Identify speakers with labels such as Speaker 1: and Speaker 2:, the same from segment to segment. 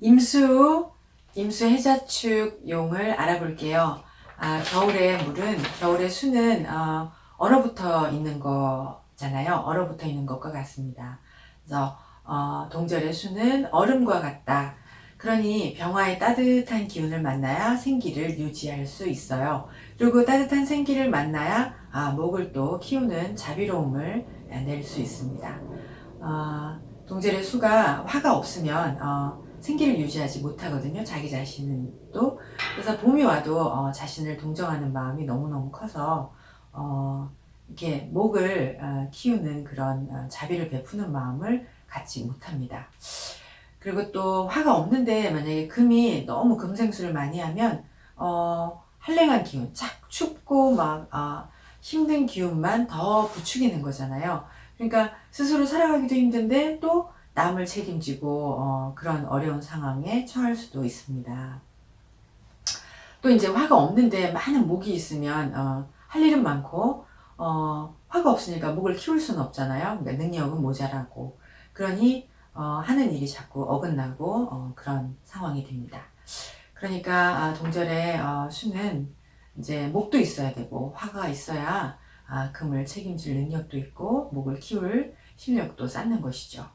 Speaker 1: 임수, 임수 해자축 용을 알아볼게요. 아, 겨울의 물은, 겨울의 수는, 어, 얼어붙어 있는 거잖아요. 얼어붙어 있는 것과 같습니다. 그래서, 어, 동절의 수는 얼음과 같다. 그러니 병화의 따뜻한 기운을 만나야 생기를 유지할 수 있어요. 그리고 따뜻한 생기를 만나야, 아, 목을 또 키우는 자비로움을 낼 수 있습니다. 어, 동절의 수가 화가 없으면, 어, 생기를 유지하지 못하거든요. 자기 자신은 또. 그래서 봄이 와도 어, 자신을 동정하는 마음이 너무너무 커서 어, 이렇게 목을 어, 키우는 그런 어, 자비를 베푸는 마음을 갖지 못합니다. 그리고 또 화가 없는데 만약에 금이 너무 금생수를 많이 하면 어, 한랭한 기운, 쫙 춥고 막 어, 힘든 기운만 더 부추기는 거잖아요. 그러니까 스스로 살아가기도 힘든데 또 남을 책임지고 어, 그런 어려운 상황에 처할 수도 있습니다. 또 이제 화가 없는데 많은 목이 있으면 어, 할 일은 많고 어, 화가 없으니까 목을 키울 수는 없잖아요. 그러니까 능력은 모자라고 그러니 어, 하는 일이 자꾸 어긋나고 어, 그런 상황이 됩니다. 그러니까 아, 동절의 어, 수는 이제 목도 있어야 되고 화가 있어야 아, 금을 책임질 능력도 있고 목을 키울 실력도 쌓는 것이죠.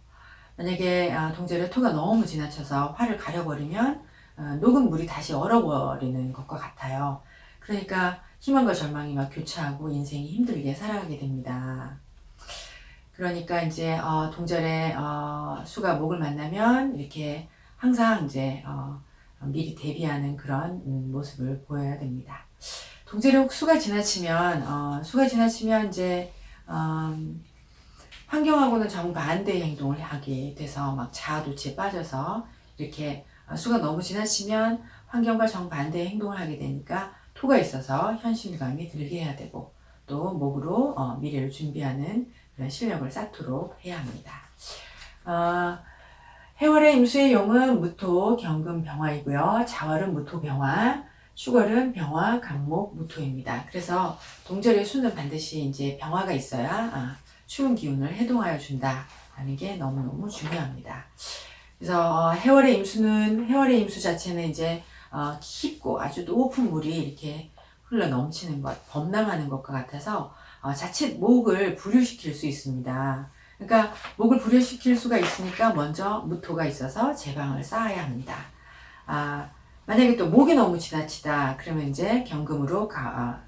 Speaker 1: 만약에 아, 동절의 토가 너무 지나쳐서 화를 가려버리면 어, 녹은 물이 다시 얼어버리는 것과 같아요. 그러니까 희망과 절망이 막 교차하고 인생이 힘들게 살아가게 됩니다. 그러니까 이제 어, 동절의 어, 수가 목을 만나면 이렇게 항상 이제 어, 미리 대비하는 그런 음, 모습을 보여야 됩니다. 동절의 수가 지나치면 어, 수가 지나치면 이제 음, 환경하고는 정반대의 행동을 하게 돼서 막 자아도취에 빠져서 이렇게 어, 수가 너무 지나치면 환경과 정반대의 행동을 하게 되니까 토가 있어서 현실감이 들게 해야 되고 또 목으로 어, 미래를 준비하는 그런 실력을 쌓도록 해야 합니다. 어, 해월의 임수의 용은 무토, 경금, 병화이고요. 자월은 무토, 병화, 축월은 병화, 간목, 무토입니다. 그래서 동절의 수는 반드시 이제 병화가 있어야 아, 추운 기운을 해동하여 준다 하는 게 너무너무 중요합니다. 그래서 어, 해월의 임수는 해월의 임수 자체는 이제 어, 깊고 아주 높은 물이 이렇게 흘러 넘치는 것, 범람하는 것과 같아서 어, 자칫 목을 불유시킬 수 있습니다. 그러니까 목을 불유시킬 수가 있으니까 먼저 무토가 있어서 제방을 쌓아야 합니다. 아, 만약에 또 목이 너무 지나치다 그러면 이제 경금으로 가, 아,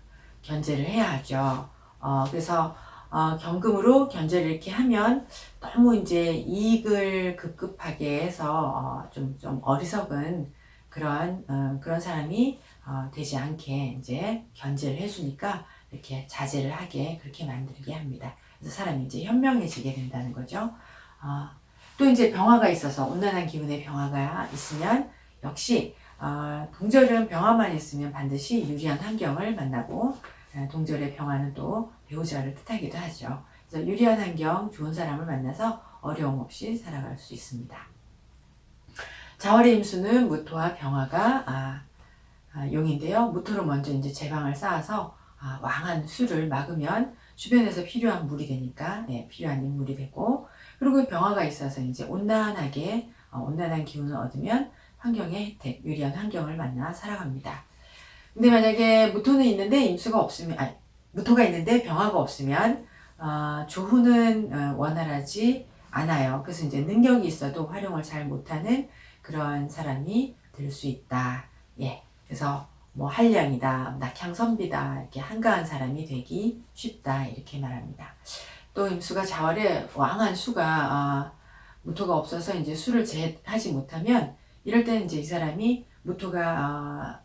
Speaker 1: 견제를 해야 하죠. 어, 그래서 어, 경금으로 견제를 이렇게 하면 너무 이제 이익을 급급하게 해서 어, 좀, 좀 어리석은 그런, 어, 그런 사람이 어, 되지 않게 이제 견제를 해주니까 이렇게 자제를 하게 그렇게 만들게 합니다. 그래서 사람이 이제 현명해지게 된다는 거죠. 어, 또 이제 병화가 있어서 온난한 기운의 병화가 있으면 역시 어, 동절은 병화만 있으면 반드시 유리한 환경을 만나고 어, 동절의 병화는 또 배우자를 뜻하기도 하죠. 그래서 유리한 환경, 좋은 사람을 만나서 어려움 없이 살아갈 수 있습니다. 자월의 임수는 무토와 병화가 아, 아, 용인데요. 무토로 먼저 이제 제방을 쌓아서 아, 왕한 수를 막으면 주변에서 필요한 물이 되니까 네, 필요한 인물이 되고 그리고 병화가 있어서 이제 온난하게 어, 온난한 기운을 얻으면 환경의 유리한 환경을 만나 살아갑니다. 근데 만약에 무토는 있는데 임수가 없으면 아니, 무토가 있는데 병화가 없으면 어, 조후는 어, 원활하지 않아요. 그래서 이제 능력이 있어도 활용을 잘 못하는 그런 사람이 될 수 있다. 예. 그래서 뭐 한량이다, 낙향선비다 이렇게 한가한 사람이 되기 쉽다 이렇게 말합니다. 또 임수가 자월에 왕한 수가 아, 무토가 없어서 이제 수를 제하지 못하면 이럴 때는 이제 이 사람이 무토가 아,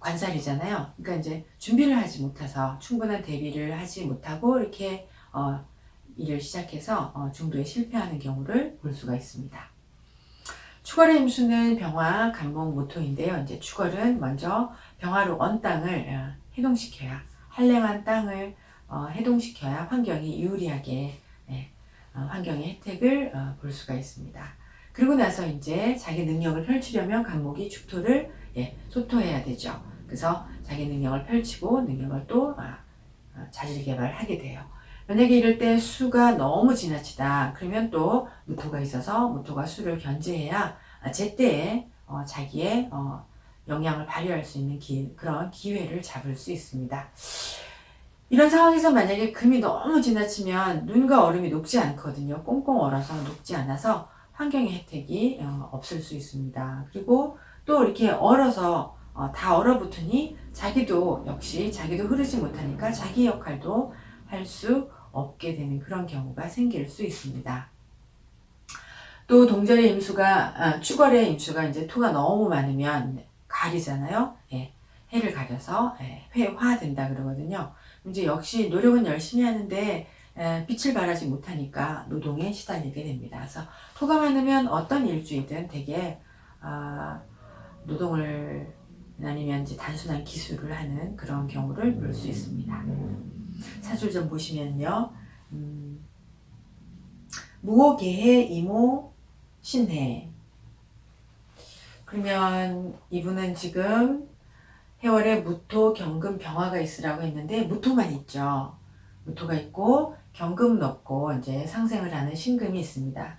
Speaker 1: 관살이잖아요. 그러니까 이제 준비를 하지 못해서 충분한 대비를 하지 못하고 이렇게 어, 일을 시작해서 어, 중도에 실패하는 경우를 볼 수가 있습니다. 추월의 임수는 병화, 간목, 모토인데요. 이제 추월은 먼저 병화로 언 땅을 어, 해동시켜야 한랭한 땅을 어, 해동시켜야 환경이 유리하게 예, 어, 환경의 혜택을 어, 볼 수가 있습니다. 그리고 나서 이제 자기 능력을 펼치려면 간목이 축토를 예, 소토해야 되죠. 그래서 자기 능력을 펼치고 능력을 또 아, 어, 자질 개발하게 돼요. 만약에 이럴 때 수가 너무 지나치다 그러면 또 무토가 있어서 무토가 수를 견제해야 아, 제때에 어, 자기의 어, 영향을 발휘할 수 있는 기, 그런 기회를 잡을 수 있습니다. 이런 상황에서 만약에 금이 너무 지나치면 눈과 얼음이 녹지 않거든요. 꽁꽁 얼어서 녹지 않아서 환경의 혜택이 어, 없을 수 있습니다. 그리고 또 이렇게 얼어서 어, 다 얼어붙으니 자기도 역시 자기도 흐르지 못하니까 자기 역할도 할 수 없게 되는 그런 경우가 생길 수 있습니다. 또 동절의 임수가 아, 추월의 임수가 이제 토가 너무 많으면 가리잖아요. 예, 해를 가려서 예, 회화된다 그러거든요. 이제 역시 노력은 열심히 하는데 에, 빛을 발하지 못하니까 노동에 시달리게 됩니다. 그래서 토가 많으면 어떤 일주이든 되게 아, 노동을 아니면 이제 단순한 기술을 하는 그런 경우를 볼 수 있습니다. 사줄 좀 보시면요. 음, 무호개해 이모 신해 그러면 이분은 지금 해월에 무토, 경금, 병화가 있으라고 했는데 무토만 있죠. 무토가 있고 경금 넣고 이제 상생을 하는 신금이 있습니다.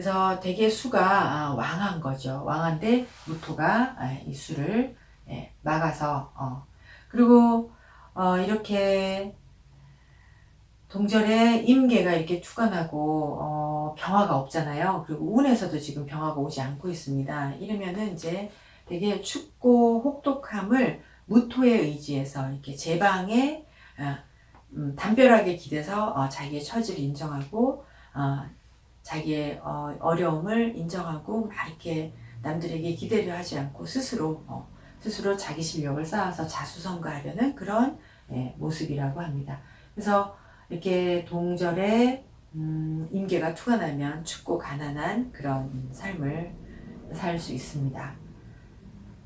Speaker 1: 그래서 되게 수가 아, 왕한 거죠. 왕한데 무토가 아, 이 수를 예, 막아서 어. 그리고 어, 이렇게 동절에 임계가 이렇게 투관하고 어, 병화가 없잖아요. 그리고 운에서도 지금 병화가 오지 않고 있습니다. 이러면은 이제 되게 춥고 혹독함을 무토에 의지해서 이렇게 제방에 어, 음, 담벼락에 기대서 어, 자기의 처지를 인정하고 어, 자기의 어, 어려움을 인정하고 막 이렇게 남들에게 기대려 하지 않고 스스로 어, 스스로 자기 실력을 쌓아서 자수성가하려는 그런 예, 모습이라고 합니다. 그래서 이렇게 동절에 음, 임계가 투관하면 춥고 가난한 그런 삶을 살 수 있습니다.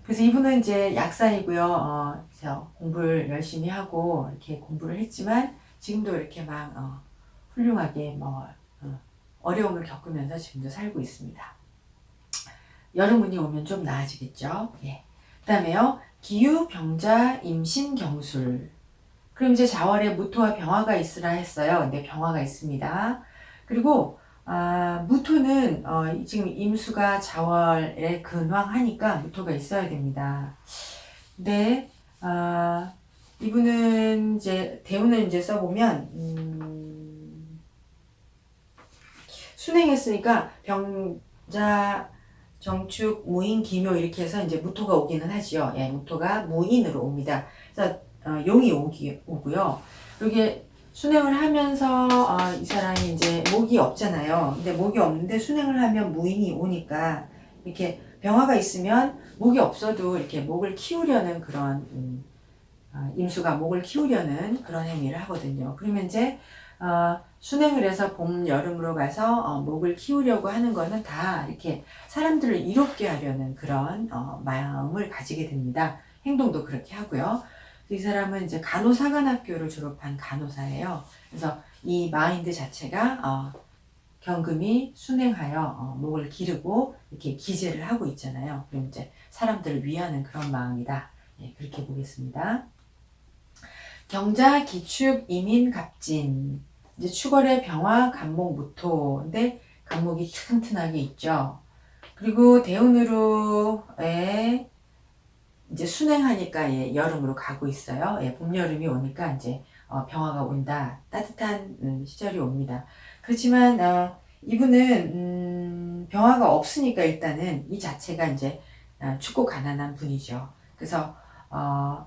Speaker 1: 그래서 이분은 이제 약사이고요. 어, 그래서 공부를 열심히 하고 이렇게 공부를 했지만 지금도 이렇게 막 어, 훌륭하게 뭐 어, 어려움을 겪으면서 지금도 살고 있습니다. 여름운이 오면 좀 나아지겠죠. 예. 그 다음에요. 기후, 병자, 임신, 경술. 그럼 이제 자월에 무토와 병화가 있으라 했어요. 근데 병화가 있습니다. 그리고 아, 무토는 어, 지금 임수가 자월에 근황하니까 무토가 있어야 됩니다. 근데 아, 이분은 이제 대운을 이제 써보면 음, 순행했으니까 병자 정축 무인 기묘 이렇게 해서 이제 무토가 오기는 하지요. 예, 무토가 무인으로 옵니다. 그래서 어, 용이 오기 오고요. 이게 순행을 하면서 어, 이 사람이 이제 목이 없잖아요. 근데 목이 없는데 순행을 하면 무인이 오니까 이렇게 병화가 있으면 목이 없어도 이렇게 목을 키우려는 그런 음, 어, 임수가 목을 키우려는 그런 행위를 하거든요. 그러면 이제 어, 순행을 해서 봄, 여름으로 가서 어, 목을 키우려고 하는 거는 다 이렇게 사람들을 이롭게 하려는 그런 어, 마음을 가지게 됩니다. 행동도 그렇게 하고요. 이 사람은 이제 간호사관학교를 졸업한 간호사예요. 그래서 이 마인드 자체가 어, 경금이 순행하여 어, 목을 기르고 이렇게 기재를 하고 있잖아요. 그럼 이제 사람들을 위하는 그런 마음이다. 예, 그렇게 보겠습니다. 경자, 기축, 이민, 갑진. 이제 추월의 병화, 간목, 무토. 근데 간목이 튼튼하게 있죠. 그리고 대운으로의 이제 순행하니까 예, 여름으로 가고 있어요. 예, 봄, 여름이 오니까 이제 어, 병화가 온다. 따뜻한 음, 시절이 옵니다. 그렇지만 어, 이분은 음, 병화가 없으니까 일단은 이 자체가 이제 어, 춥고 가난한 분이죠. 그래서 어,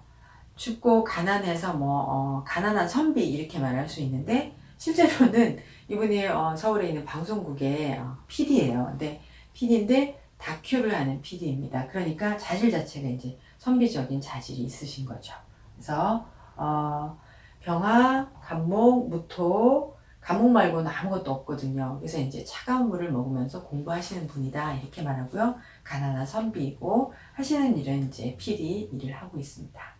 Speaker 1: 춥고 가난해서 뭐 어, 가난한 선비 이렇게 말할 수 있는데 실제로는 이분이 어, 서울에 있는 방송국의 어, PD예요. 근데 PD인데 다큐를 하는 PD입니다. 그러니까 자질 자체가 이제 선비적인 자질이 있으신 거죠. 그래서 어, 병화, 간목, 무토, 간목 말고는 아무것도 없거든요. 그래서 이제 차가운 물을 먹으면서 공부하시는 분이다 이렇게 말하고요. 가난한 선비이고 하시는 일은 이제 PD 일을 하고 있습니다.